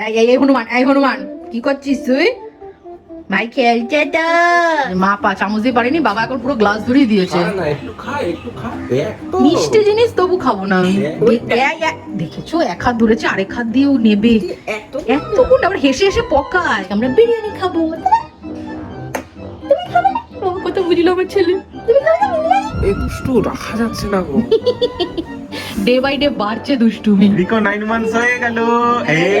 এই হনুমান এই হনুমান কি করছিস তুই? ভাই খেলছে তো। মা পা চামচ দিয়ে পারিনি বাবা এখন পুরো গ্লাস ধরিয়ে দিয়েছে। মিষ্টি জিনিস তবু খাব না। আমি দেখেছ? এক হাত ধরেছে আরেক হাত দিয়েও নেবে। এত এত আবার হেসে হেসে পকায়। আমরা বিরিয়ানি খাব। কত বুঝলো আমার ছেলে। তুমি খাবে না এই দুষ্টু রাখা যাচ্ছে না গো। ডে বাই ডে বাড়ছে দুষ্টুমি। রিকো নাইন মান্থস হয়ে গেল। এই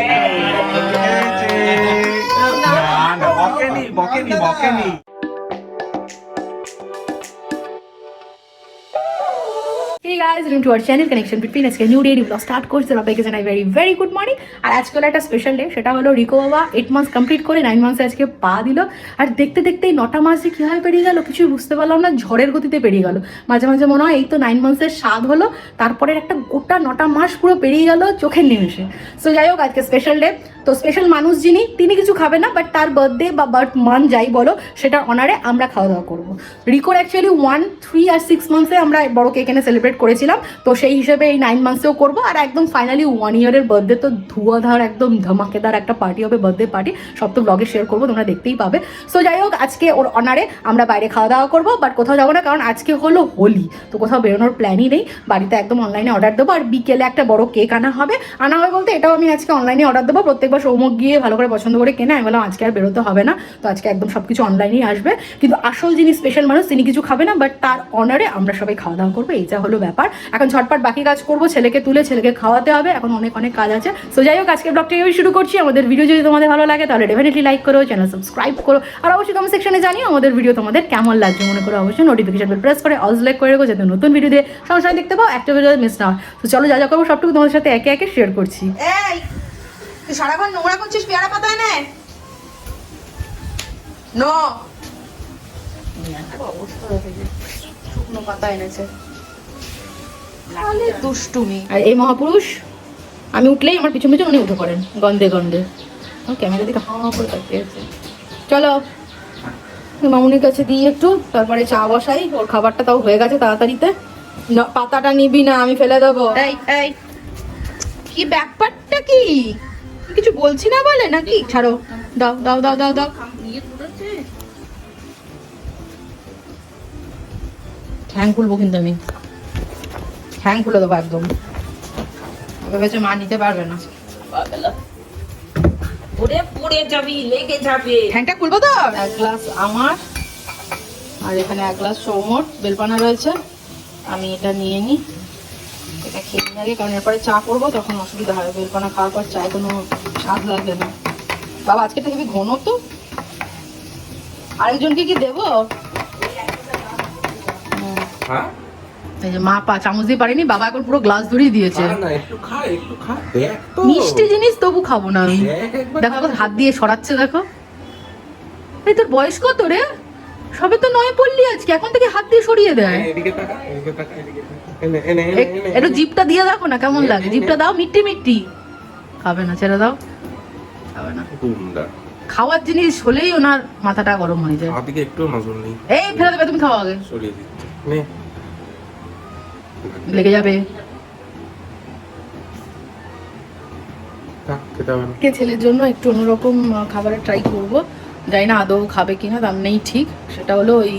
বকেনি বকেনি বকেনি। Guys, welcome to our channel Connection Between আজকে নিউ ডে ব্লগ স্টার্ট করছে সবাইকে জানাই ভেরি ভেরি গুড মর্নিং আর আজকে হলো একটা স্পেশাল ডে সেটা হলো রিকো বাবা এইট মান্থস কমপ্লিট করে নাইন মান্থসে আজকে পা দিল। আর দেখতে দেখতে এই নটা মাস যে কীভাবে পেরিয়ে গেল কিছুই বুঝতে পারলাম না ঝড়ের গতিতে পেরিয়ে গেল। মাঝে মাঝে মনে হয় এই তো নাইন মান্থসের স্বাদ হলো তারপরে একটা গোটা নটা মাস পুরো পেরিয়ে গেল চোখের নিমেষে। সো যাই হোক আজকে স্পেশাল ডে তো স্পেশাল মানুষ যিনি, তিনি কিছু খাবে না বাট তার বার্থডে বা বার্থ মান যাই বলো সেটার অনারে আমরা খাওয়া দাওয়া করব। রিকোর অ্যাকচুয়ালি ওয়ান থ্রি আর সিক্স মান্থসে আমরা বড় কেক এনে সেলিব্রেট করেছিলাম, তো সেই হিসেবে এই নাইন মান্থসেও করব, আর একদম ফাইনালি ওয়ান ইয়ারের বার্থডে তো ধুয়াধার, একদম ধমাকেদার একটা পার্টি হবে বার্থডে পার্টি সব তো ব্লগে শেয়ার করব, তোমরা দেখতেই পাবে। সো যাই হোক, আজকে ওর অনারে আমরা বাইরে খাওয়া দাওয়া করব বাট কোথাও যাব না, কারণ আজকে হলো হোলি, তো কোথাও বেরোনোর প্ল্যানই নেই। বাড়িতে একদম অনলাইনে অর্ডার দেবো, আর বিকেলে একটা বড় কেক আনা হবে। আনা হবে বলতে এটাও আমি আজকে অনলাইনে অর্ডার দেবো প্রত্যেকবার সৌমক গিয়ে ভালো করে পছন্দ করে কেনা, আমি বললাম, আজকে আর বেরোতে হবে না। তো আজকে একদম সব কিছু অনলাইনেই আসবে। কিন্তু আসল যিনি স্পেশাল মানুষ, তিনি কিছু খাবে না বাট তার অনারে আমরা সবাই খাওয়া দাওয়া করব, এইটা হলো ব্যাপার। এখন ঝটপট বাকি কাজ করব, ছেলেকে তুলে ছেলেকে খাওয়াতে হবে, এখন অনেক অনেক কাজ আছে। সো যাই হোক, আজকে ব্লগটা এইভাবে শুরু করছি। আমাদের ভিডিও যদি তোমাদের ভালো লাগে, তাহলে ডেফিনেটলি লাইক করো চ্যানেল সাবস্ক্রাইব করো। আর অবশ্যই কমেন্ট সেকশনে জানিও আমাদের ভিডিও তোমাদের কেমন লাগছে। মনে করো অবশ্যই নোটিফিকেশন প্রেস করে অল লাইক করে রেখো, যাতে নতুন ভিডিও দিয়ে সঙ্গে দেখতে পাও, একটা ভিডিও মিস না হয়। তো চলো যা যা করব, সবটুকু তোমাদের সাথে একে একে শেয়ার করছি। এই! তুই সারাক্ষণ নোংরা করছিস পেয়ারা পাতায় নে। নো। শুকনো পাতা এনেছে। দুষ্টুমি। আর এই মহাপুরুষ আমি উঠলেই আমার পিছন পিছন উনি উঠে পড়েন গন্ধে গন্ধে। ক্যামেরা দিকে করে তাকিয়ে আছে। চলো মামুনির কাছে দিই একটু তারপরে চা বসাই ওর খাবারটা তাও হয়ে গেছে তাড়াতাড়িতে। ন- পাতাটা নিবি না আমি ফেলে দেবো। এই এই। কি ব্যাপারটা কি? কিছু বলছি না বলে নাকি? ছাড়ো দাও দাও দাও দাও দাও। ঠ্যাং খুলবো কিন্তু আমি। ঠ্যাং খুলে দেবো একদম। ভেবেছে মা নিতে পারবে না? ওরে পড়ে যাবি লেগে যাবে। ঠ্যাংটা খুলবো তো? এক গ্লাস আমার আর এখানে এক গ্লাস সৌমর বেলপানা রয়েছে। আমি এটা নিয়ে নিই। এটা খেয়ে নিই আগে কারণ এরপরে চা করব তখন অসুবিধা হয় বেলপানা খাওয়ার পর চায় কোনো স্বাদ লাগবে না। বাবা আজকে হেবি ঘন তো? আরেকজনকে কি দেবো। হ্যাঁ? এই যে মা পা চামচ দিয়ে পারিনি বাবা এখন পুরো গ্লাস ধরিয়ে দিয়েছে। মিষ্টি জিনিস তবু খাব না আমি। দেখো হাত দিয়ে সরাচ্ছে দেখো। এই তোর বয়স কত রে? সবে তো নয় পড়লি আজকে এখন থেকে হাত দিয়ে সরিয়ে দেয় এদিকে তাকা এদিকে তাকা এনে এনে এনে এক- একটু জিপটা দিয়ে দেখো না কেমন লাগে। জিপটা দাও মিট্টি মিট্টি। খাবে না ছেড়ে দাও। খাবে না। খাওয়ার জিনিস হলেই ওনার মাথাটা গরম হয়ে যায়। আদিকে একটু নজর নেই। এই ফেলে দেবে তুমি খাও আগে। সরিয়ে দিচ্ছে। নে। লেগে যাবে। আজকে ছেলের জন্য একটু অন্যরকম খাবারের ট্রাই করব। জানি না আদৌ খাবে কিনা দাম নেই ঠিক। সেটা হলো ওই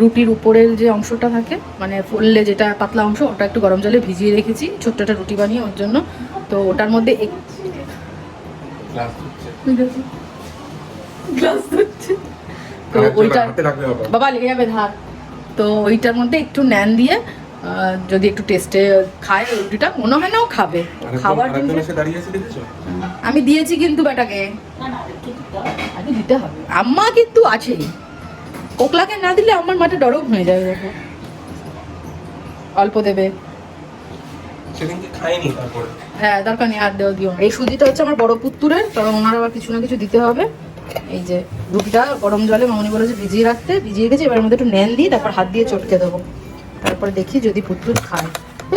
রুটির উপরের যে অংশটা থাকে মানে ফুললে যেটা পাতলা অংশ ওটা একটু গরম জলে ভিজিয়ে রেখেছি ছোট্ট একটা রুটি বানিয়ে ওর জন্য। তো ওটার মধ্যে তো ওইটা বাবা। বাবা লেগে যাবে ধার। তো ওইটার মধ্যে একটু ন্যান দিয়ে যদি একটু টেস্টে খায় রুটিটা মনে হয় না ও খাবে। খাবার আমি দিয়েছি কিন্তু বেটাকে। আগে দিতে হবে। আম্মা কিন্তু আছেই। কোকলাকে না দিলে আমার মাঠে ডরম হয়ে যাবে দেখো। অল্প দেবে। হ্যাঁ দরকার নেই আর দেওয়া দিও এই সুজিটা হচ্ছে আমার বড় পুত্তুরের কারণ ওনার আবার কিছু না কিছু দিতে হবে। এই যে রুটিটা গরম জলে মামনি বলেছে ভিজিয়ে রাখতে। ভিজিয়ে গেছে এবার মধ্যে একটু ন্যান দিই তারপর হাত দিয়ে চটকে দেবো। তারপরে দেখি যদি পুত্তুর খায়।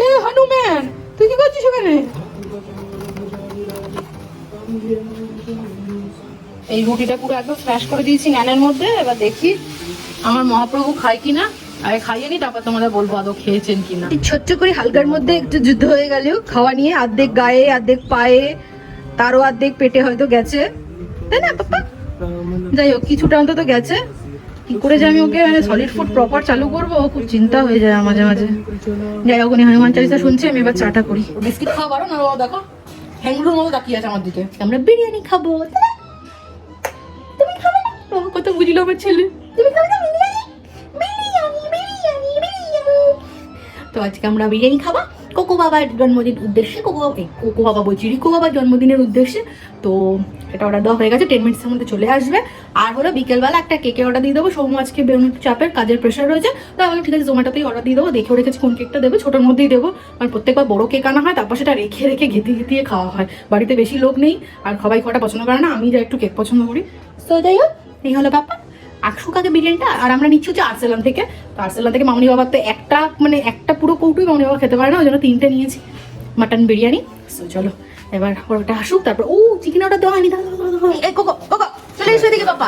এ হনুম্যান তুই কি করছিস ওখানে? এই রুটিটা পুরো একদম স্ম্যাশ করে দিয়েছি ন্যানের মধ্যে। এবার দেখি আমার মহাপ্রভু খায় কিনা। আগে খাইয়ে নি তারপর বলব আদৌ খেয়েছেন কিনা। ছোট্ট করে হালকার মধ্যে একটু যুদ্ধ হয়ে গেল খাওয়া নিয়ে অর্ধেক গায়ে অর্ধেক পায়ে তারও অর্ধেক পেটে হয়তো গেছে। তাই না যাই হোক কিছুটা অন্তত গেছে। কি করে যে আমি ওকে মানে সলিড ফুড প্রপার চালু করব খুব চিন্তা হয়ে যায় মাঝে মাঝে। যাই হোক উনি হনুমান চালিসা শুনছি আমি এবার চাটা করি। বিস্কিট খাওয়া পারো না দেখো হ্যাংলুর মতো তাকিয়ে আছে আমার দিকে। আমরা বিরিয়ানি খাব বুঝলো আমার ছেলে? তো আজকে আমরা বিরিয়ানি খাব। কোকো বাবার জন্মদিন উদ্দেশ্যে, কোকো বাবা কোকো বাবা বলছি রিকো বাবার জন্মদিনের উদ্দেশ্যে। তো এটা অর্ডার দেওয়া হয়ে গেছে টেন মিনিটসের মধ্যে চলে আসবে। আর হলো বিকেলবেলা একটা কেকের অর্ডার দিয়ে দেবো। সৌম আজকে বেরোনো একটু চাপের কাজের প্রেশার রয়েছে। তো আমি ঠিক আছে, জোম্যাটোতেই অর্ডার দিয়ে দেবো। দেখেও রেখেছি, কোন কেকটা দেবো? ছোটোর মধ্যেই দেবো। কারণ প্রত্যেকবার বড় কেক আনা হয়, তারপর সেটা রেখে রেখে ঘেঁতে ঘেঁতিয়ে খাওয়া হয়। বাড়িতে বেশি লোক নেই, আর সবাই খাওয়াটা পছন্দ করে না, আমি যা একটু কেক পছন্দ করি। তো যাই হোক এই হলো ব্যাপার। আকশু কাকে বিরিয়ানিটা আর আমরা নিচ্ছি হচ্ছে আর্সেলান থেকে। তো আর্সেলান থেকে মামনি বাবার তো একটা মানে একটা পুরো কৌটুই মামনি বাবা খেতে পারে না ওই জন্য তিনটে নিয়েছি। মাটন বিরিয়ানি। তো চলো এবার ওটা আসুক তারপর ও চিকেন অর্ডার দেওয়া হয়নি চলে এসো এদিকে বাবা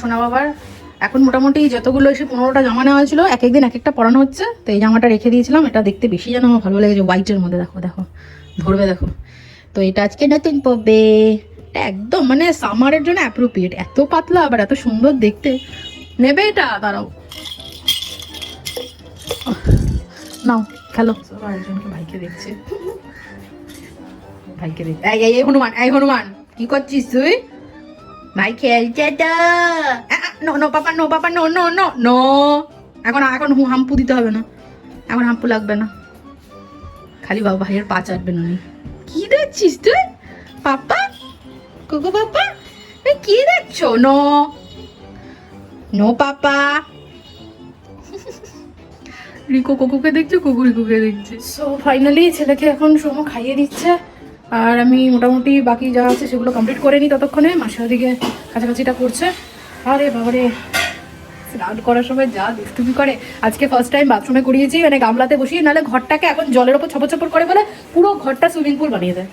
সোনা বাবার এখন মোটামুটি যতগুলো এসে পনেরোটা জামা নেওয়া হয়েছিল এক একদিন এক একটা পরানো হচ্ছে, তো এই জামাটা রেখে দিয়েছিলাম। এটা দেখতে বেশি যেন আমার ভালো লেগেছে হোয়াইটের মধ্যে, দেখো দেখো, ধরবে, দেখো। তো এটা আজকে নতুন পড়বে এটা একদম মানে সামারের জন্য অ্যাপ্রোপ্রিয়েট এত পাতলা, আবার এত সুন্দর দেখতে। নেবে এটা? দাঁড়াও। নাও, খেলো। একজনকে ভাইকে দেখছে। ভাইকে দেখ এই এই এই হনুমান এই হনুমান, কি করছিস তুই? ভাই খেলছে তো। No no papa no papa no no no no এখন এখন হাম্পু দিতে হবে না। এখন হাম্পু লাগবে না। খালি বাবা ভাইয়ের পা চাটবেন উনি। কি দেখছিস তুই? পাপা? Coco papa? কি দেখছ? No no papa. রিকো কোকুকে দেখছে কোকু রিকুকে দেখছে। সো ফাইনালি ছেলেকে এখন সোমো খাইয়ে দিচ্ছে। আর আমি মোটামুটি বাকি যা আছে সেগুলো কমপ্লিট করে নিই ততক্ষণে। মাসের দিকে কাছাকাছিটা করছে। আরে বাবারে স্নান করার সময় যা দুষ্টুমি করে। আজকে ফার্স্ট টাইম বাথরুমে করিয়েছি মানে গামলাতে বসিয়ে নাহলে ঘরটাকে এখন জলের ওপর ছপর ছপর করে বলে পুরো ঘরটা সুইমিং পুল বানিয়ে দেয়।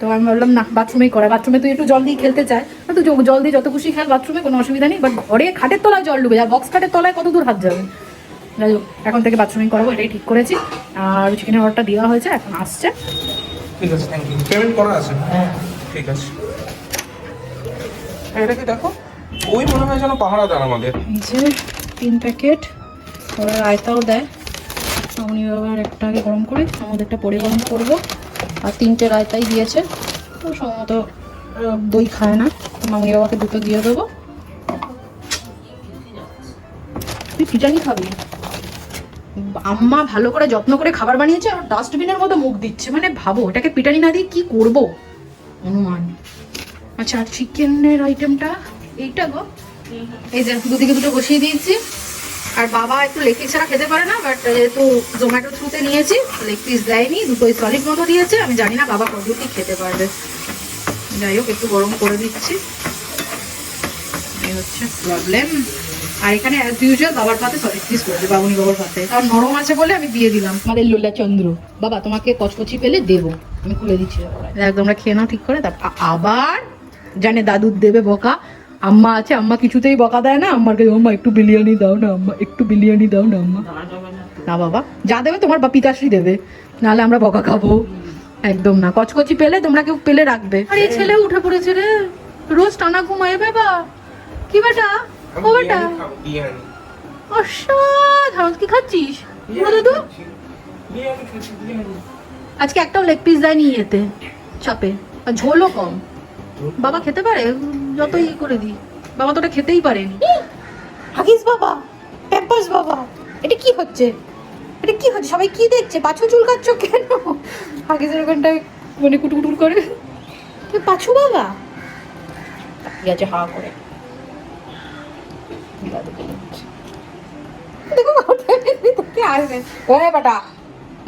তো আমি ভাবলাম না বাথরুমেই করা। বাথরুমে তুই একটু জল দিয়ে খেলতে চায়। তো জ- জল দিয়ে যত খুশি খেল বাথরুমে কোনো অসুবিধা নেই। বাট ঘরে খাটের তলায় জল ডুবে যায়। বক্স খাটের তলায় কত দূর হাত যাবে? যাই হোক এখন থেকে বাথরুমিং করাবো এটাই ঠিক করেছি। আর চিকেনের অর্ডারটা দেওয়া হয়েছে এখন আসছে। ঠিক আছে থ্যাংক ইউ পেমেন্ট করা আছে? হ্যাঁ। ঠিক আছে। এটা কি দেখো? ওই মনে হয় যেন পাহারাদার আমাদের। যে তিন প্যাকেট ওরা রায়তাও দেয়। মামনি বাবার একটা আগে গরম করে, আমাদেরটা পরে গরম করব। আর তিনটে রায়তাই দিয়েছে। তো সম্ভবত দই খায় না। মামনি বাবাকে দুটো দিয়ে দেবো। তুই পিটানি খাবি? আম্মা ভালো করে যত্ন করে খাবার বানিয়েছে আর ডাস্টবিনের মতো মুখ দিচ্ছে। মানে ভাবো, এটাকে পিটানি না দিয়ে কি করব? অনুমান। আচ্ছা আর চিকেনের আইটেমটা এইটা গো। এই যে দুদিকে দুটো বসিয়ে দিয়েছি। আর বাবা একটু লেগ পিস ছাড়া খেতে পারে না বাট যেহেতু জোম্যাটো থ্রুতে নিয়েছি লেগ পিস দেয়নি দুটোই সলিড মতো দিয়েছে। আমি জানি না বাবা কতটুকু খেতে পারবে। যাই হোক একটু গরম করে দিচ্ছি এই হচ্ছে প্রবলেম আর এখানে অ্যাজ ইউজুয়াল বাবার পাতে সলিড পিস করবে বাবুনি বাবার পাতে আর নরম আছে বলে আমি দিয়ে দিলাম। আমাদের লোলা চন্দ্র। বাবা তোমাকে কচকচি পেলে দেবো। আমি খুলে দিচ্ছি। দেখ তোমরা খেয়ে নাও ঠিক করে। তারপর আবার জানে দাদুর দেবে বকা। আম্মা আছে আম্মা কিছুতেই বকা দেয় না। আম্মার কাছে আম্মা একটু বিরিয়ানি দাও না আম্মা একটু বিরিয়ানি দাও না আম্মা। না বাবা যা দেবে তোমার বা পিতাশ্রী দেবে। নাহলে আমরা বকা খাব। একদম না কচকচি পেলে তোমরা কেউ পেলে রাখবে। আর এই ছেলে উঠে পড়েছে রে। রোজ টানা ঘুমায় বাবা কি বেটা? ও বেটা? অসাধারণ কি খাচ্ছিস? পুরো দাদু। আজকে একটাও লেগ পিস দেয়নি এতে চাপে। আর ঝোলও কম। বাবা খেতে পারে? যতই করে দিই। বাবা তো ওটা খেতেই পারেনি। হাগিস বাবা প্যাম্পাস বাবা, এটা কি হচ্ছে? এটা কি হচ্ছে? সবাই কি দেখছে? পাছু চুলকাচ্ছ কেন? হাগিসের ওখানটায় মানে কুটুকুটুর করে। পাছু বাবা। ঠিক আছে হা করে। দেখো আসবে? ওরে বেটা।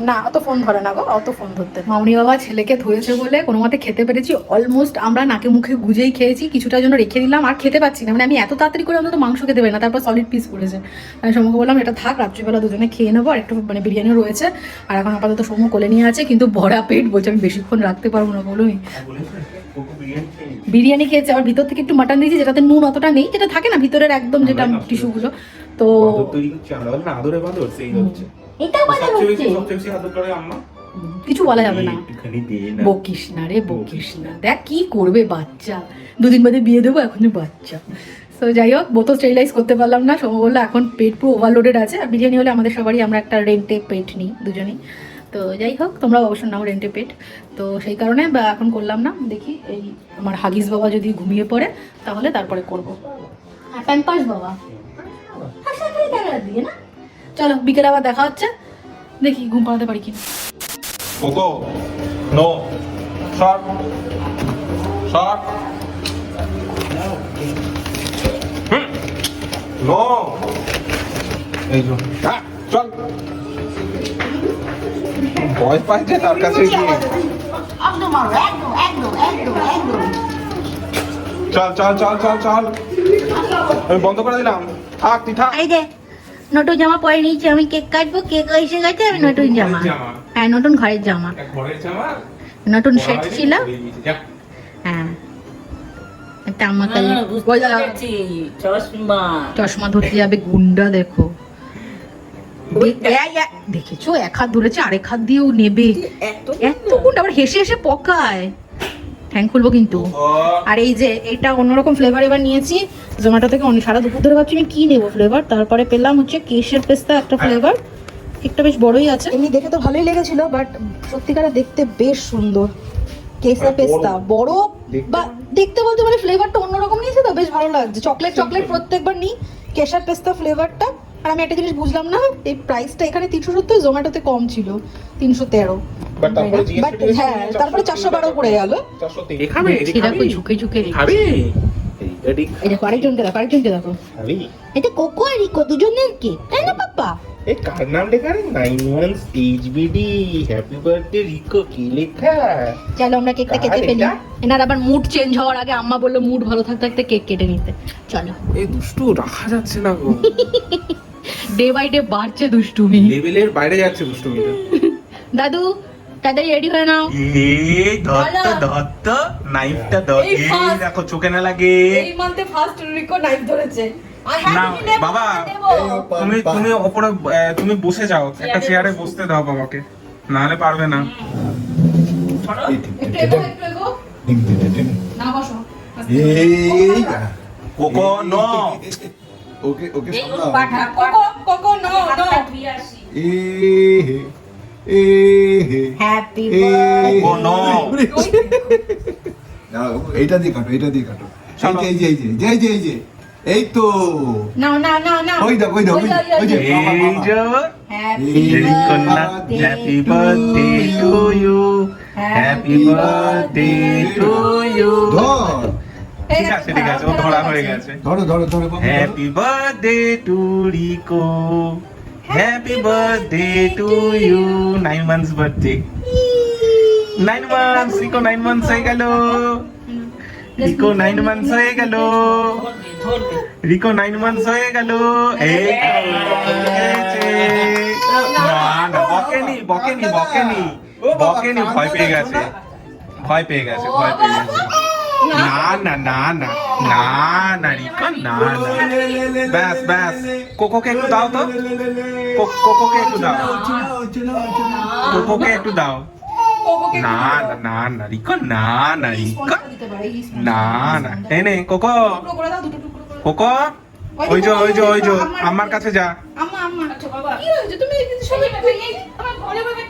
না অত ফোন ধরে না গো অত ফোন ধরতে মামনি বাবা ছেলেকে ধরেছে বলে কোনো মতে খেতে পেরেছি অলমোস্ট আমরা নাকে মুখে গুজেই খেয়েছি কিছুটা জন্য রেখে দিলাম আর খেতে পাচ্ছি না। মানে আমি এত তাড়াতাড়ি করে অন্তত মাংস খেতে পারি না তারপর সলিড পিস পড়েছে। আমি সমুখে বললাম এটা থাক রাত্রিবেলা দুজনে খেয়ে নেব আর একটু মানে বিরিয়ানি রয়েছে। আর এখন আপাতত সমু কোলে নিয়ে আছে কিন্তু ভরা পেট বলছে আমি বেশিক্ষণ রাখতে পারব না বলেছে, কোকো বিরিয়ানি খেয়ে খেয়েছে আবার ভিতর থেকে একটু মাটন দিয়েছি যেটাতে নুন অতটা নেই যেটা থাকে না ভিতরের একদম যেটা টিস্যুগুলো তো তৈরি আমরা না আদরে বাঁদর সেই হচ্ছে। এটাও বাজার হচ্ছে। কিছু বলা যাবে না। বকিস না রে বকিস না। দেখ কি করবে বাচ্চা। দুদিন বাদে বিয়ে দেবো এখনই বাচ্চা। তো যাই হোক বোতল স্টেরিলাইজ করতে পারলাম না। সৌম্য বলল এখন পেট পুরো ওভারলোডেড আছে। আর বিরিয়ানি হলে আমাদের সবারই আমরা একটা রেন্টে পেট নিই দুজনেই। তো যাই হোক তোমরা অবশ্য নাও রেন্টে পেট। তো সেই কারণে বা এখন করলাম না। দেখি এই আমার হাগিস বাবা যদি ঘুমিয়ে পড়ে তাহলে তারপরে করব। হ্যাঁ প্যাম্পাস বাবা? দিকে না? চলো বিকেলে আবার দেখা হচ্ছে। দেখি ঘুম পাড়াতে পারি কি Coco no short short no. এই যে হ্যাঁ, চল। ভয় পাইছে তার কাছে গিয়ে। চল চল চল চল চল। আমি বন্ধ করে দিলাম। থাক তুই থাক। এই যে নতুন জামা পরে নিয়েছি আমি কেক কাটবো কেক এসে গেছে আমি নতুন জামা। হ্যাঁ নতুন ঘরের জামা। এক ঘরের জামা? নতুন সেট ছিল। হ্যাঁ। একটা আমাকে পেরেছি, চশমা। ধরতে যাবে গুন্ডা দেখো। দেখেছ? এক হাত ধরেছে আরেক হাত দিয়েও নেবে। এত এত গুন্ডা আবার হেসে হেসে পকায়। ঠ্যাং খুলবো কিন্তু। আর এই যে এটা অন্যরকম ফ্লেভার এবার নিয়েছি। জোম্যাটো থেকে অনেক সারা দুপুর ধরে ভাবছি আমি কি নেব ফ্লেভার তারপরে পেলাম হচ্ছে কেশের পেস্তা একটা ফ্লেভার একটা বেশ বড়ই আছে। এমনি দেখে তো ভালোই লেগেছিল বাট সত্যিকারে দেখতে বেশ সুন্দর। কেসা পেস্তা বড় বা দেখতে বলতে মানে ফ্লেভারটা অন্যরকম নিয়েছে তো বেশ ভালো লাগছে। চকলেট চকলেট প্রত্যেকবার নিই কেশার পেস্তা ফ্লেভারটা আর আমি একটা জিনিস বুঝলাম না এই প্রাইসটা এখানে তিনশো সত্তর জোম্যাটোতে কম ছিল তিনশো তেরো। তারপরে বাট হ্যাঁ তারপরে চারশো বারো পড়ে গেল। চারশো তিন। ঝুঁকে ঝুঁকে এই দেখো এটা কোকো আর রিকো দুজনের কি? তাই না পাপা? এই কার নাম লেখা রে? Nine one HBD happy birthday Rico কি লেখা? চলো আমরা কেকটা কেটে কার ফেলি। এটা? এনার আবার মুড চেঞ্জ হওয়ার আগে আম্মা বলল মুড ভালো থাকতে থাকতে কেক কেটে নিতে। চলো। এই দুষ্টু রাখা যাচ্ছে না গো। ডে বাই ডে বাড়ছে দুষ্টুমি। লেভেলের বাইরে যাচ্ছে দাদু তাড়াতাড়ি রেডি হয়ে নাও এই ধত্ত ধত্ত নাইফটা ধর এই এই দেখো চোখে না লাগে মান্থে ফার্স্ট রিকো নাইফ ধরেছে না বাবা তুমি তুমি ওপরে তুমি বসে যাও একটা চেয়ারে বসতে দাও বাবাকে নাহলে পারবে না না এই নো ওকে ওকে এই সামলাও। নো নো হ্যাপি এ নো দাঁড়াও, এইটা দিয়ে কাটো এইটা দিয়ে কাটো। এই যে এই যে এই যে এই যে এই তো নাও নাও নাও নাও ওই দেখো, ওই দেখো, ওই যে। এই যে হ্যাপি না happy birthday to you happy birthday to you ধর ঠিক আছে ঠিক আছে ও ধরা হয়ে গেছে ধরো ধরো ধরো। Happy birthday to Rico happy birthday to you nine months birthday nine months Rico nine months হয়ে গেল রিকো নাইন মান্থস হয়ে গেল রিকো নাইন মান্থস হয়ে গেল এই বকেনি বকেনি বকেনি। বকেনি ভয় পেয়ে গেছে। ভয় পেয়ে গেছে ভয় পেয়ে গেছে। না না না না না না রিকো না না। ব্যাস ব্যাস। কোকোকে একটু দাও তো। কোকোকে একটু দাও। কোকোকে একটু দাও। না না না না রিকো না না রিকো না না। এনে কোকো। কোকো, ওই যে ওই যে ওই যে, আমার কাছে যা।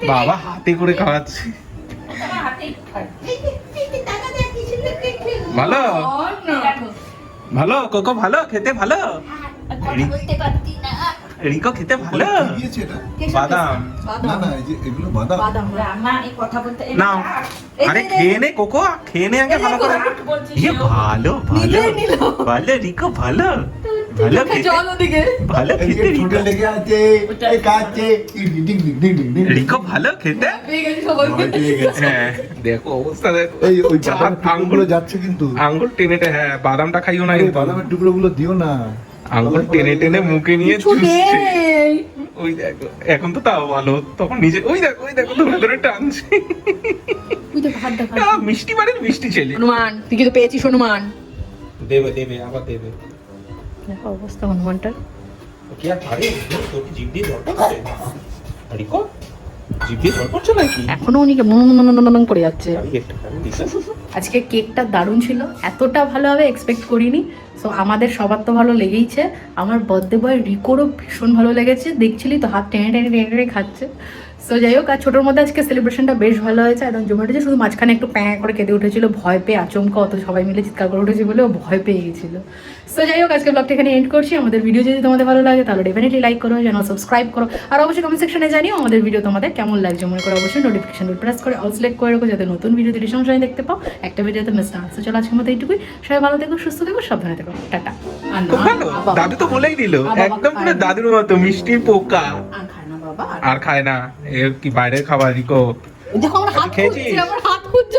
বাবা, হাতে করে খাওয়াচ্ছে আমার হাতেই খাই। এই যে, এই যে, টাকা দেয়, কি সুন্দর কেক খেলো। ভালো? ভালো? কোকো ভালো? খেতে ভালো? রি- বলতে পারতি না। রিকো খেতে ভালো? এটা? কেশর বাদাম। না না এই যে এগুলো বাদাম। বাদাম ওরা এই কথা বলতে এই আরে খেয়ে নে কোকো খেয়ে নে আগে ভালো করে। ইয়ে ভালো ভালো। ভালো রিকো ভালো। ভালো খেতে। জল ওদিকে। ভালো খেতে রিকো লেগে আছে এই কাছে ডিং ডিং ডিং ডিং ডিং। রিকো ভালো খেতে। হ্যাঁ দেখো অবস্থা দেখো। এই ওই চার বাদামের আঙ্গুল যাচ্ছে কিন্তু। আঙ্গুল হ্যাঁ বাদামটা খাইও না বাদামের টুকরোগুলো দিও না। আঙ্গুল টেনে টেনে মুখে নিয়ে চুষছে। ওই দেখো এখন তো তাও ভালো তখন নিজে ওই দেখো ওই দেখো ধরে ধরে টানছে। তুই তো ভাত দেখা মিষ্টি বাড়ির মিষ্টি ছেলে। হনুমান তুই কিন্তু পেয়েছিস হনুমান। দেবে দেবে আবার দেবে। দেখো অবস্থা হনুমানটার। কি আর পারে? তোর জিভ দিয়ে জিভ পড়ছে নাকি? এখনও উনি মন করে যাচ্ছে। আমি একটুখানি দিছে আজকে কেকটা দারুণ ছিল। এতটা ভালোভাবে এক্সপেক্ট করিনি। সো আমাদের সবার তো ভালো লেগেইছে। আমার বার্থডে বয় রিকোরও ভীষণ ভালো লেগেছে। দেখছিলি তো হাত টেনে টেনে টেনে টেনে খাচ্ছে। সো যাই হোক আর ছোটোর মধ্যে আজকে সেলিব্রেশনটা বেশ ভালো হয়েছে। একদম জমে উঠেছে শুধু মাঝখানে একটু প্যাঁ করে কেঁদে উঠেছিল ভয় পেয়ে আচমকা অত সবাই মিলে চিৎকার করে উঠেছে বলে ও ভয় পেয়ে গেছিল। সো যাই হোক আজকে ব্লগটা এখানে এন্ড করছি। আমাদের ভিডিও যদি তোমাদের ভালো লাগে তাহলে ডেফিনেটলি লাইক করো যেন সাবস্ক্রাইব করো। আর অবশ্যই কমেন্ট সেকশনে জানিও আমাদের ভিডিও তোমাদের কেমন লাগছে। মনে করো অবশ্যই নোটিফিকেশন প্রেস করে অল সিলেক্ট করে রাখো যাতে নতুন ভিডিও দিলে সময় দেখতে পাও। একটা ভিডিওতে মিস না সো চলো আজকের মতো এইটুকুই। সবাই ভালো থেকো সুস্থ থেকো সাবধানে থেকো। টাটা। আর। দাদু তো বলেই দিল। একদম পুরো দাদুর মতো মিষ্টির পোকা। আর বাবা আর খায় না। এ কি বাইরের খাবার দিকো দেখো আমার হাত খুঁজছি আমার হাত খুঁজছে